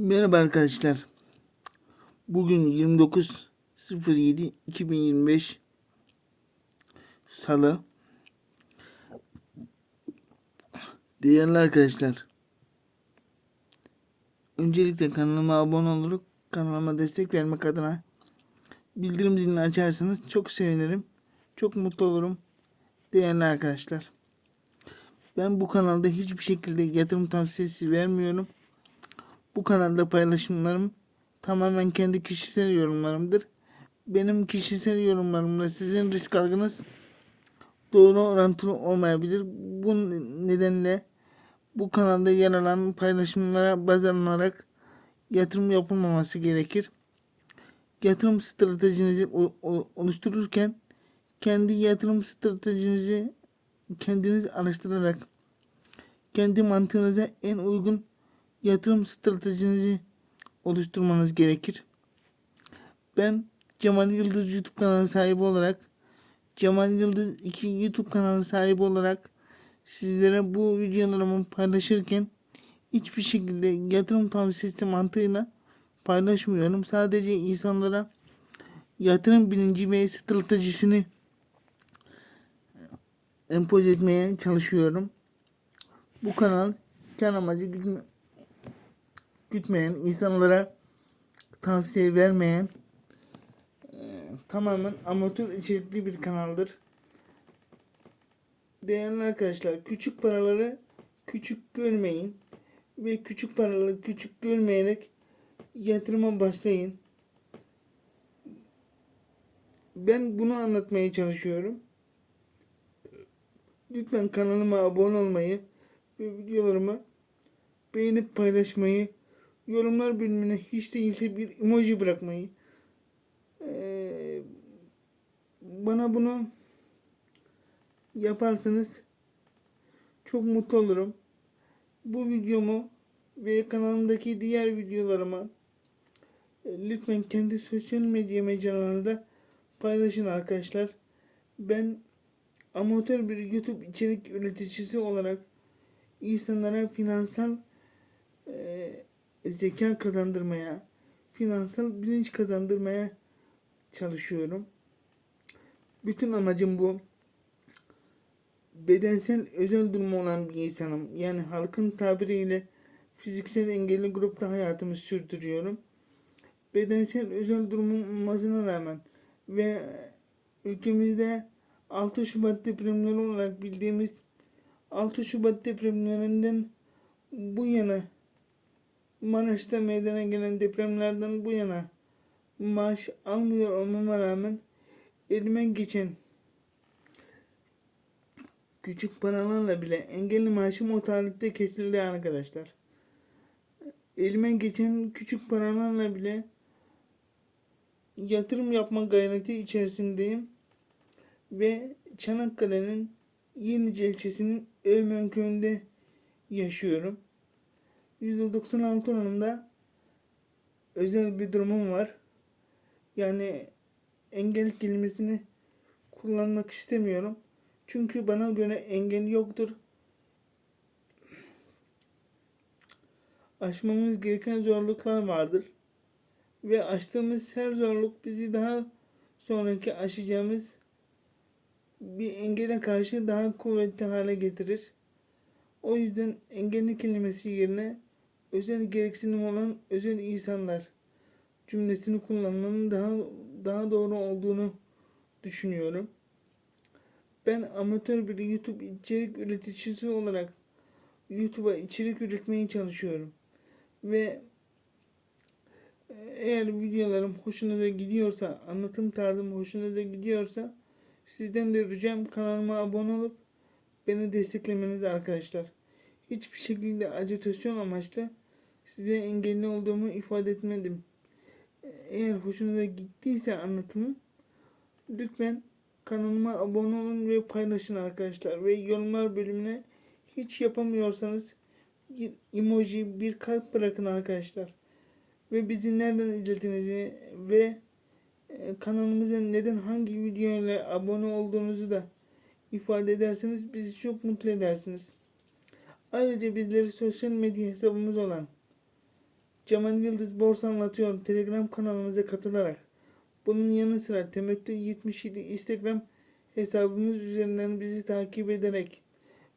Merhaba arkadaşlar. Bugün 29.07.2025 Salı. Değerli arkadaşlar. Öncelikle kanalıma abone olup kanalıma destek vermek adına bildirim zilini açarsanız çok sevinirim. Çok mutlu olurum. Değerli arkadaşlar. Ben bu kanalda hiçbir şekilde yatırım tavsiyesi vermiyorum. Bu kanalda paylaşımlarım tamamen kendi kişisel yorumlarımdır. Benim kişisel yorumlarımla sizin risk algınız doğru orantılı olmayabilir. Bu nedenle bu kanalda yer alan paylaşımlara baz alınarak yatırım yapılmaması gerekir. Yatırım stratejinizi oluştururken kendi yatırım stratejinizi kendiniz araştırarak kendi mantığınıza en uygun yatırım stratejinizi oluşturmanız gerekir. Ben Cemal Yıldız YouTube kanalı sahibi olarak Cemal Yıldız 2 YouTube kanalı sahibi olarak sizlere bu videolarımı paylaşırken hiçbir şekilde yatırım tavsiyesi mantığıyla paylaşmıyorum. Sadece insanlara yatırım bilinci ve stratejisini empoze etmeye çalışıyorum. Bu kanal kar amacı gütmeyen, insanlara tavsiye vermeyen e, tamamen amatör içerikli bir kanaldır. Değerli arkadaşlar, küçük paraları küçük görmeyin ve küçük paraları küçük görmeyerek yatırıma başlayın. Ben bunu anlatmaya çalışıyorum. Lütfen kanalıma abone olmayı ve videolarımı beğenip paylaşmayı, yorumlar bölümüne hiç değilse bir emoji bırakmayı, eee, bana bunu yaparsanız çok mutlu olurum. Bu videomu ve kanalımdaki diğer videolarımı e, lütfen kendi sosyal medya mecralarında paylaşın arkadaşlar. Ben amatör bir YouTube içerik üreticisi olarak insanlara finansal e, zeka kazandırmaya, finansal bilinç kazandırmaya çalışıyorum. Bütün amacım bu. Bedensel özel durumu olan bir insanım. Yani halkın tabiriyle fiziksel engelli grupta hayatımı sürdürüyorum. Bedensel özel durumum rağmen ve ülkemizde 6 Şubat depremleri olarak bildiğimiz 6 Şubat depremlerinden bu yana Maraş'ta meydana gelen depremlerden bu yana maaş almıyor olmama rağmen elime geçen küçük paralarla bile engelli maaşım o tarihte kesildi arkadaşlar. Elime geçen küçük paralarla bile yatırım yapma gayreti içerisindeyim ve Çanakkale'nin Yenice ilçesinin Övmen köyünde yaşıyorum. %96 oranında özel bir durumum var. Yani engel kelimesini kullanmak istemiyorum. Çünkü bana göre engel yoktur. Aşmamız gereken zorluklar vardır. Ve aştığımız her zorluk bizi daha sonraki aşacağımız bir engele karşı daha kuvvetli hale getirir. O yüzden engelli kelimesi yerine özel gereksinim olan özel insanlar cümlesini kullanmanın daha daha doğru olduğunu düşünüyorum. Ben amatör bir YouTube içerik üreticisi olarak YouTube'a içerik üretmeye çalışıyorum. Ve eğer videolarım hoşunuza gidiyorsa, anlatım tarzım hoşunuza gidiyorsa sizden de ricam kanalıma abone olup beni desteklemeniz arkadaşlar. Hiçbir şekilde acitasyon amaçlı size engelli olduğumu ifade etmedim. Eğer hoşunuza gittiyse anlatımım lütfen kanalıma abone olun ve paylaşın arkadaşlar. Ve yorumlar bölümüne hiç yapamıyorsanız bir emoji, bir kalp bırakın arkadaşlar. Ve bizi nereden izlediğinizi ve e, kanalımıza neden hangi videoyla abone olduğunuzu da ifade ederseniz bizi çok mutlu edersiniz. Ayrıca bizleri sosyal medya hesabımız olan Cemal Yıldız Borsa Anlatıyor Telegram kanalımıza katılarak bunun yanı sıra Temettü 77 Instagram hesabımız üzerinden bizi takip ederek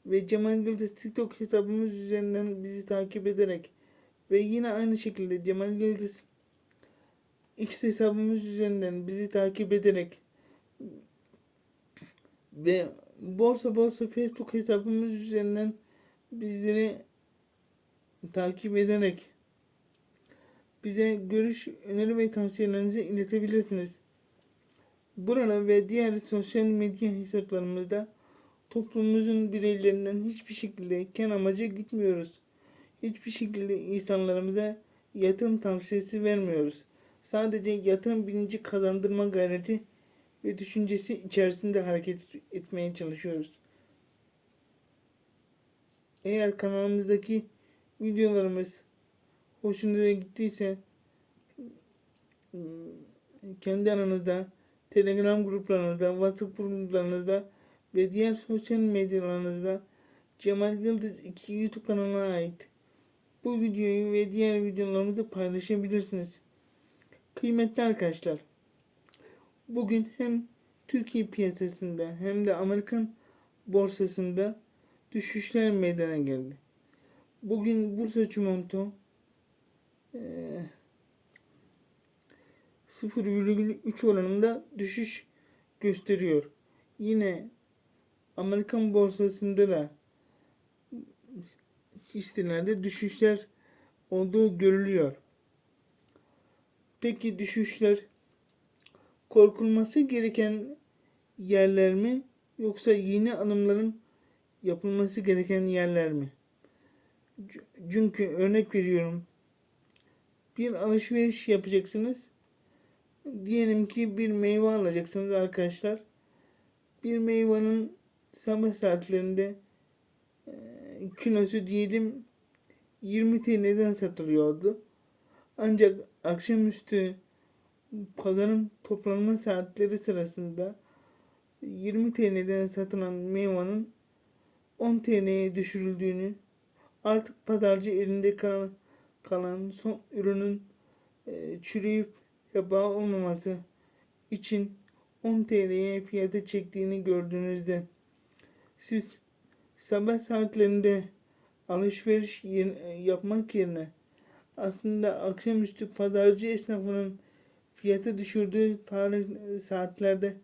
ve Cemal Yıldız TikTok hesabımız üzerinden bizi takip ederek ve yine aynı şekilde Cemal Yıldız X hesabımız üzerinden bizi takip ederek ve Borsa Borsa Facebook hesabımız üzerinden bizleri takip ederek bize görüş, öneri ve tavsiyelerinizi iletebilirsiniz. Burada ve diğer sosyal medya hesaplarımızda toplumumuzun bireylerinden hiçbir şekilde ken amacı gitmiyoruz. Hiçbir şekilde insanlarımıza yatırım tavsiyesi vermiyoruz. Sadece yatırım bilinci kazandırma gayreti ve düşüncesi içerisinde hareket etmeye çalışıyoruz. Eğer kanalımızdaki videolarımız hoşunuza gittiyse kendi aranızda Telegram gruplarınızda, WhatsApp gruplarınızda ve diğer sosyal medyalarınızda Cemal Yıldız 2 YouTube kanalına ait bu videoyu ve diğer videolarımızı paylaşabilirsiniz. Kıymetli arkadaşlar, bugün hem Türkiye piyasasında hem de Amerikan borsasında düşüşler meydana geldi. Bugün Bursa Çimento eee, 0,3 oranında düşüş gösteriyor. Yine Amerikan borsasında da hisselerde düşüşler olduğu görülüyor. Peki düşüşler korkulması gereken yerler mi yoksa yeni alımların yapılması gereken yerler mi? Çünkü örnek veriyorum. Bir alışveriş yapacaksınız. Diyelim ki bir meyve alacaksınız arkadaşlar. Bir meyvenin sabah saatlerinde e, kilosu diyelim 20 TL'den satılıyordu. Ancak akşamüstü pazarın toplanma saatleri sırasında 20 TL'den satılan meyvanın 10 TL'ye düşürüldüğünü artık pazarcı elinde kalan, kalan son ürünün e, çürüyüp yabağı olmaması için 10 TL'ye fiyata çektiğini gördüğünüzde siz sabah saatlerinde alışveriş yer- yapmak yerine aslında akşamüstü pazarcı esnafının fiyata düşürdüğü tarih saatlerde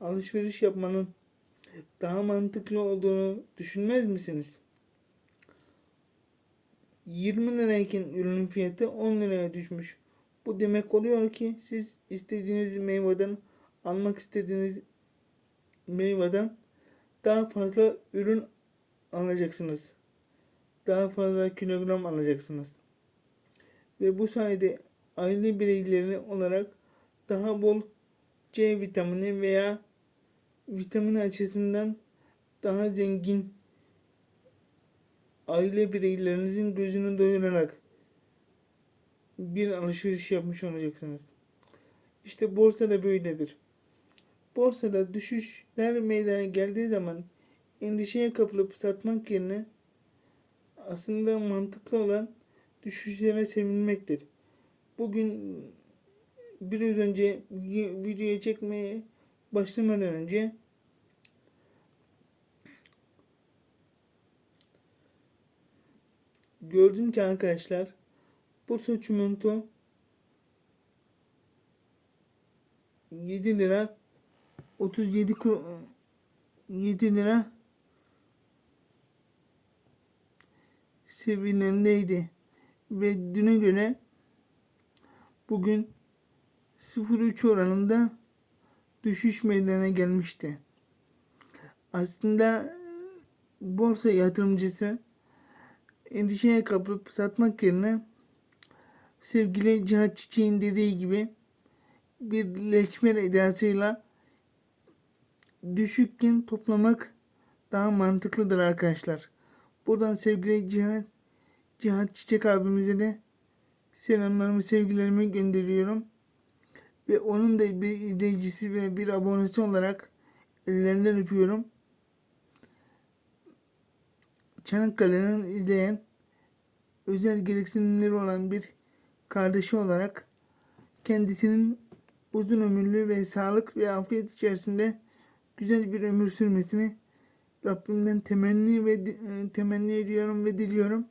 alışveriş yapmanın daha mantıklı olduğunu düşünmez misiniz? 20 lirayken ürünün fiyatı 10 liraya düşmüş. Bu demek oluyor ki siz istediğiniz meyveden almak istediğiniz meyveden daha fazla ürün alacaksınız. Daha fazla kilogram alacaksınız. Ve bu sayede aile bireyleri olarak daha bol C vitamini veya vitamin açısından daha zengin aile bireylerinizin gözünü doyurarak bir alışveriş yapmış olacaksınız. İşte borsa da böyledir. Borsada düşüşler meydana geldiği zaman endişeye kapılıp satmak yerine aslında mantıklı olan düşüşlere sevinmektir. Bugün biraz önce vi- videoyu çekmeye başlamadan önce gördüm ki arkadaşlar Bursa Çimento 7 lira 37 kur 7 lira seviyelerindeydi ve düne göre bugün 0.3 oranında düşüş meydana gelmişti. Aslında borsa yatırımcısı endişeye kapılıp satmak yerine sevgili Cihat Çiçek'in dediği gibi birleşme edasıyla düşükken toplamak daha mantıklıdır arkadaşlar. Buradan sevgili Cihat, Cihat Çiçek abimize de selamlarımı, sevgilerimi gönderiyorum. Ve onun da bir izleyicisi ve bir abonesi olarak ellerinden öpüyorum. Çanakkale'nin izleyen özel gereksinimleri olan bir kardeşi olarak kendisinin uzun ömürlü ve sağlık ve afiyet içerisinde güzel bir ömür sürmesini Rabbimden temenni ve e, temenni ediyorum ve diliyorum.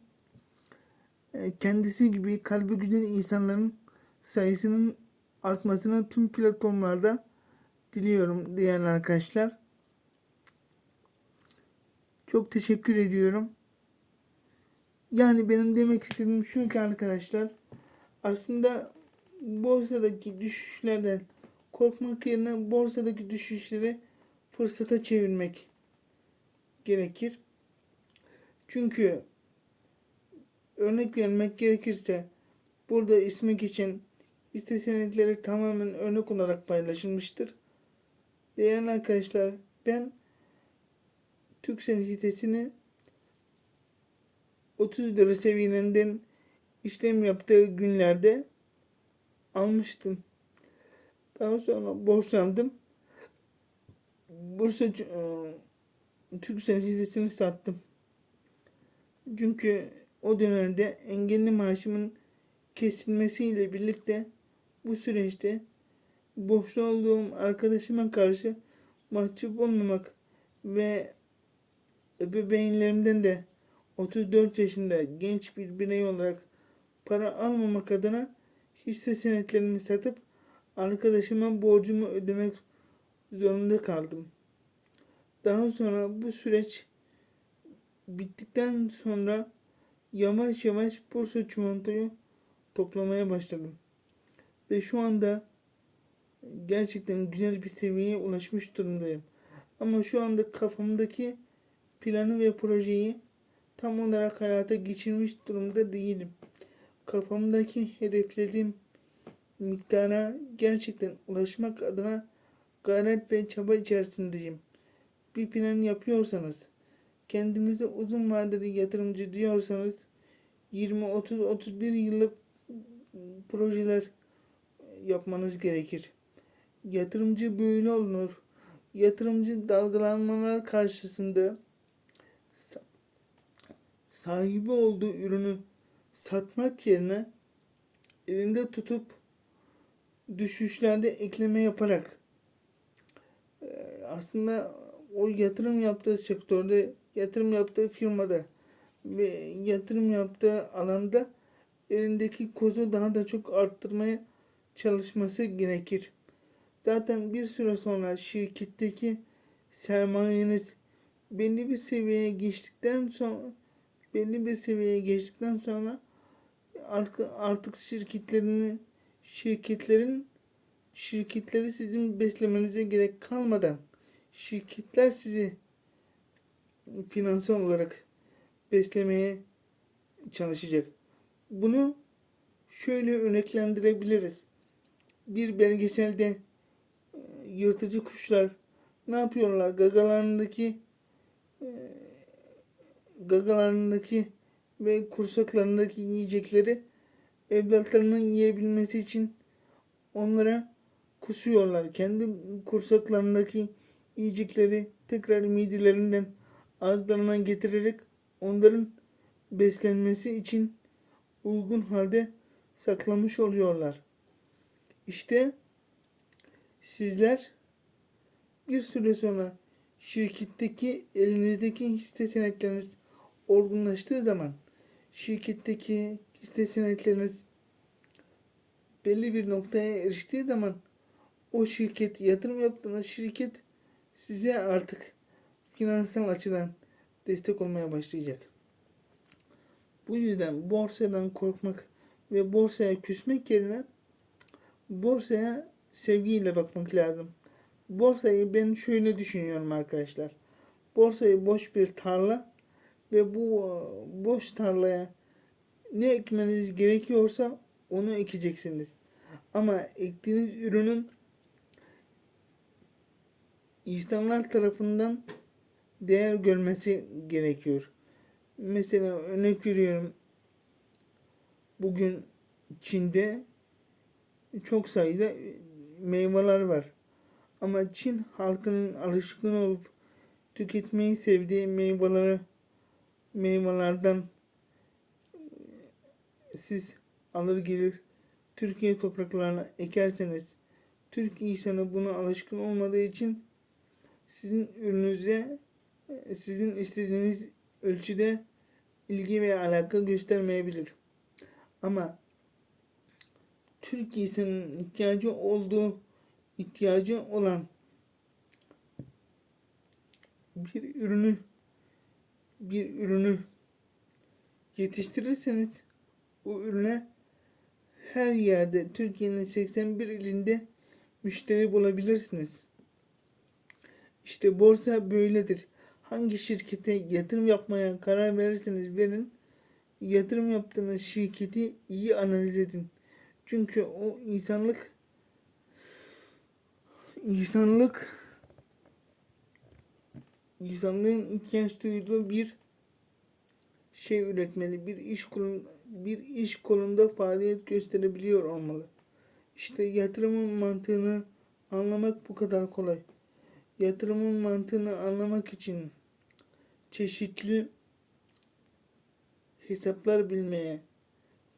E, Kendisi gibi kalbi güzel insanların sayısının artmasını tüm platformlarda diliyorum değerli arkadaşlar. Çok teşekkür ediyorum. Yani benim demek istediğim şu ki arkadaşlar aslında borsadaki düşüşlerden korkmak yerine borsadaki düşüşleri fırsata çevirmek gerekir. Çünkü örnek vermek gerekirse burada ismi geçen hisse senetleri tamamen örnek olarak paylaşılmıştır. Değerli arkadaşlar ben Türksel hissesini 30 lira seviyelerinden işlem yaptığı günlerde almıştım. Daha sonra borçlandım. Bursa e, Türksel hissesini sattım. Çünkü o dönemde engelli maaşımın kesilmesiyle birlikte bu süreçte borçlu olduğum arkadaşıma karşı mahcup olmamak ve ebeveynlerimden de 34 yaşında genç bir birey olarak para almamak adına hisse senetlerimi satıp arkadaşıma borcumu ödemek zorunda kaldım. Daha sonra bu süreç bittikten sonra yavaş yavaş borsa çimentoyu toplamaya başladım. Ve şu anda gerçekten güzel bir seviyeye ulaşmış durumdayım. Ama şu anda kafamdaki planı ve projeyi tam olarak hayata geçirmiş durumda değilim. Kafamdaki hedeflediğim miktara gerçekten ulaşmak adına gayret ve çaba içerisindeyim. Bir plan yapıyorsanız, kendinize uzun vadeli yatırımcı diyorsanız 20, 30, 31 yıllık projeler yapmanız gerekir. Yatırımcı böyle olunur. Yatırımcı dalgalanmalar karşısında sahibi olduğu ürünü satmak yerine elinde tutup düşüşlerde ekleme yaparak e, aslında o yatırım yaptığı sektörde, yatırım yaptığı firmada ve yatırım yaptığı alanda elindeki kozu daha da çok arttırmaya çalışması gerekir. Zaten bir süre sonra şirketteki sermayeniz belli bir seviyeye geçtikten sonra belli bir seviyeye geçtikten sonra artık artık şirketlerini şirketlerin şirketleri sizin beslemenize gerek kalmadan şirketler sizi finansal olarak beslemeye çalışacak. Bunu şöyle örneklendirebiliriz. Bir belgeselde e, yırtıcı kuşlar ne yapıyorlar? Gagalarındaki e, gagalarındaki ve kursaklarındaki yiyecekleri evlatlarının yiyebilmesi için onlara kusuyorlar. Kendi kursaklarındaki yiyecekleri tekrar midelerinden ağızlarına getirerek onların beslenmesi için uygun halde saklamış oluyorlar. İşte sizler bir süre sonra şirketteki elinizdeki hisse senetleriniz olgunlaştığı zaman şirketteki hisse senetleriniz belli bir noktaya eriştiği zaman o şirket yatırım yaptığınız şirket size artık finansal açıdan destek olmaya başlayacak. Bu yüzden borsadan korkmak ve borsaya küsmek yerine borsaya sevgiyle bakmak lazım. Borsayı ben şöyle düşünüyorum arkadaşlar. Borsayı boş bir tarla ve bu e, boş tarlaya ne ekmeniz gerekiyorsa onu ekeceksiniz. Ama ektiğiniz ürünün insanlar tarafından değer görmesi gerekiyor. Mesela örnek veriyorum. Bugün Çin'de çok sayıda meyveler var. Ama Çin halkının alışkın olup tüketmeyi sevdiği meyveleri meyvelerden siz alır gelir Türkiye topraklarına ekerseniz Türk insanı buna alışkın olmadığı için sizin ürününüze e, sizin istediğiniz ölçüde ilgi ve alaka göstermeyebilir. Ama Türk insanının ihtiyacı olduğu ihtiyacı olan bir ürünü bir ürünü yetiştirirseniz o ürüne her yerde Türkiye'nin 81 ilinde müşteri bulabilirsiniz. İşte borsa böyledir. Hangi şirkete yatırım yapmaya karar verirseniz verin, yatırım yaptığınız şirketi iyi analiz edin. Çünkü o insanlık insanlık insanlığın ihtiyaç duyduğu bir şey üretmeli, bir iş kolun, bir iş kolunda faaliyet gösterebiliyor olmalı. İşte yatırımın mantığını anlamak bu kadar kolay. Yatırımın mantığını anlamak için çeşitli hesaplar bilmeye,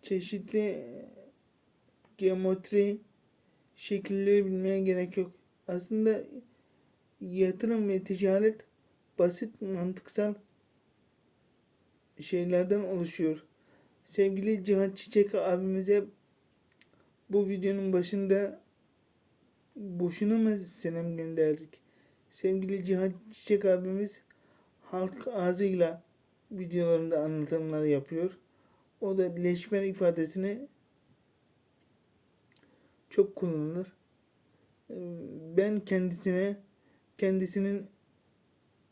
çeşitli geometri şekilleri bilmeye gerek yok. Aslında yatırım ve ticaret basit mantıksal şeylerden oluşuyor. Sevgili Cihat Çiçek abimize bu videonun başında boşuna mı selam gönderdik? Sevgili Cihat Çiçek abimiz halk ağzıyla videolarında anlatımlar yapıyor. O da leşmer ifadesini çok kullanılır. Ben kendisine kendisinin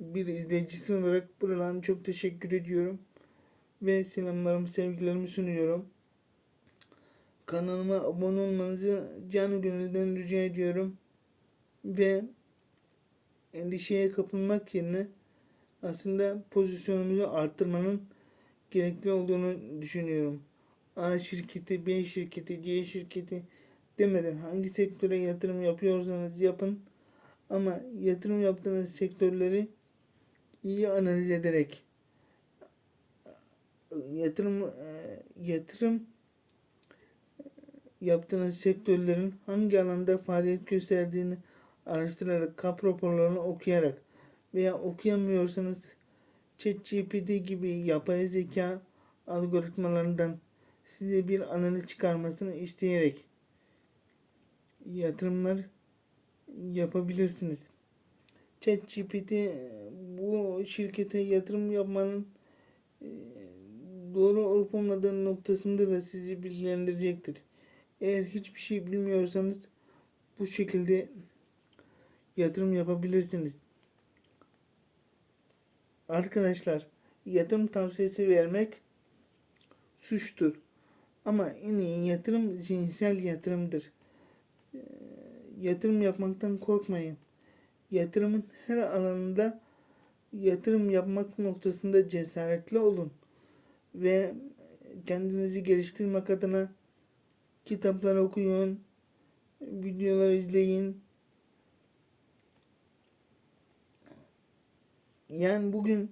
bir izleyicisi olarak buradan çok teşekkür ediyorum. Ve selamlarımı, sevgilerimi sunuyorum. Kanalıma abone olmanızı canı gönülden rica ediyorum. Ve endişeye kapılmak yerine aslında pozisyonumuzu arttırmanın gerekli olduğunu düşünüyorum. A şirketi, B şirketi, C şirketi demeden hangi sektöre yatırım yapıyorsanız yapın. Ama yatırım yaptığınız sektörleri iyi analiz ederek yatırım e, yatırım yaptığınız sektörlerin hangi alanda faaliyet gösterdiğini araştırarak, kap raporlarını okuyarak veya okuyamıyorsanız ChatGPT gibi yapay zeka algoritmalarından size bir analiz çıkarmasını isteyerek yatırımlar yapabilirsiniz. ChatGPT bu şirkete yatırım yapmanın e, doğru olup olmadığı noktasında da sizi bilgilendirecektir. Eğer hiçbir şey bilmiyorsanız bu şekilde yatırım yapabilirsiniz. Arkadaşlar yatırım tavsiyesi vermek suçtur. Ama en iyi yatırım zihinsel yatırımdır. E, yatırım yapmaktan korkmayın. Yatırımın her alanında yatırım yapmak noktasında cesaretli olun ve kendinizi geliştirmek adına kitaplar okuyun, videolar izleyin. Yani bugün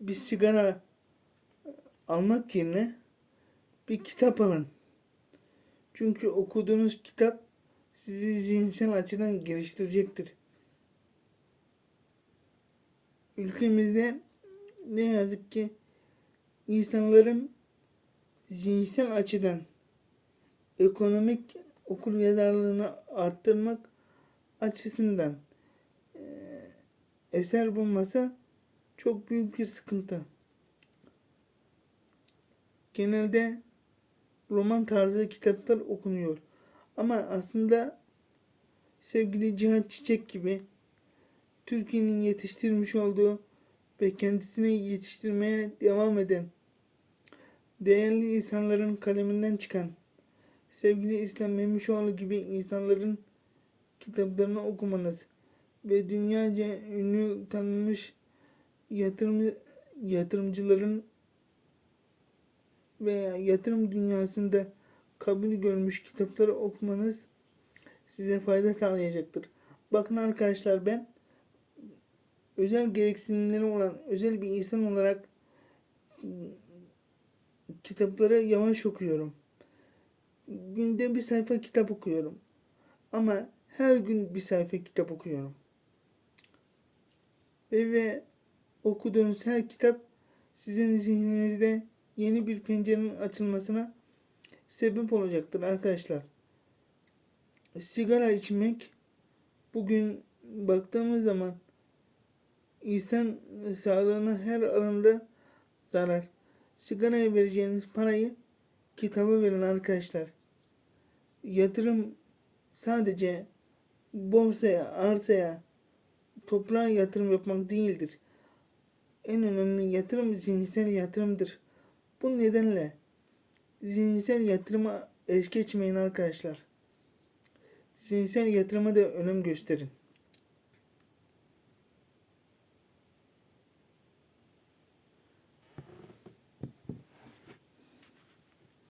bir sigara almak yerine bir kitap alın. Çünkü okuduğunuz kitap sizi zihinsel açıdan geliştirecektir. Ülkemizde ne yazık ki insanların zihinsel açıdan ekonomik okul yazarlığını arttırmak açısından e, eser bulması çok büyük bir sıkıntı. Genelde roman tarzı kitaplar okunuyor. Ama aslında sevgili Cihat Çiçek gibi Türkiye'nin yetiştirmiş olduğu ve kendisini yetiştirmeye devam eden değerli insanların kaleminden çıkan sevgili İslam Memişoğlu gibi insanların kitaplarını okumanız ve dünyaca ünlü tanınmış yatırım yatırımcıların veya yatırım dünyasında kabul görmüş kitapları okumanız size fayda sağlayacaktır. Bakın arkadaşlar ben özel gereksinimleri olan özel bir insan olarak kitapları yavaş okuyorum. günde bir sayfa kitap okuyorum. Ama her gün bir sayfa kitap okuyorum. Ve, ve okuduğunuz her kitap sizin zihninizde yeni bir pencerenin açılmasına sebep olacaktır arkadaşlar. Sigara içmek bugün baktığımız zaman insan sağlığına her alanda zarar. Sigaraya vereceğiniz parayı kitaba verin arkadaşlar. Yatırım sadece borsaya, arsaya, toprağa yatırım yapmak değildir. En önemli yatırım zihinsel yatırımdır. Bu nedenle zihinsel yatırıma es geçmeyin arkadaşlar. Zihinsel yatırıma da önem gösterin.